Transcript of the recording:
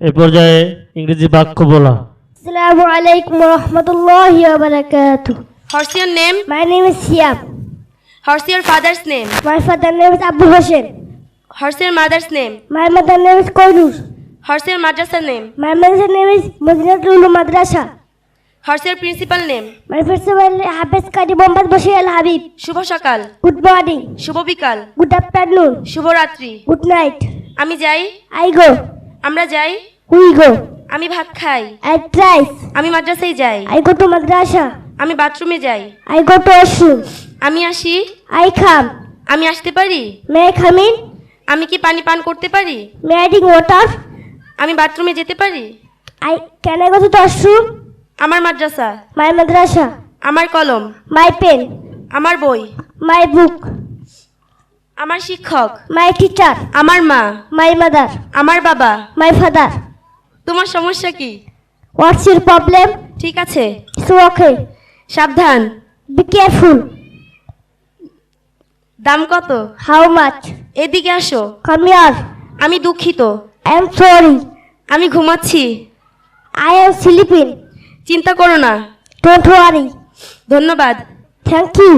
A name my name is Siam what's your name my father name is Abu Hossain what's name my name is Koyenur what's name my madrasa name is Madinatul Ulum name my principal is Hafez Kadi Bombad Bashir আল শুভ সকাল good morning শুভ বিকাল good afternoon শুভ রাত্রি good night আমি যাই I go আমরা যাই? We go. আমি ভাত খাই। আই ট্রাই আমি মাদ্রাসায় যাই। I go to madrasa. আমি বাথরুমে যাই। আই গো টু ওয়াশু আমি আসি? আই খাম। আমি আসতে পারি? May I come in. আমি কি পানি পান করতে পারি? May I drink water. আমি বাথরুমে যেতে পারি? I can I go to wash আমার মাদ্রাসা। মাই মাদ্রাসা। আমার কলম। My pen. আমার বই। মাই বুক। আমার শিক্ষক মাই টিচার আমার মা মাই মাদার আমার বাবা। মাই ফাদার তোমার সমস্যা কি? হোয়াটস ইউর প্রবলেম ঠিক আছে। সো ওকে সাবধান। বি কেয়ারফুল দাম কত? হাউ মাচ এদিকে আসো। কাম আর আমি দুঃখিত। আই এম সরি আমি ঘুমাচ্ছি। আই এম স্লিপিং চিন্তা করো না। ডোন্ট ওয়ারি ধন্যবাদ। Thank you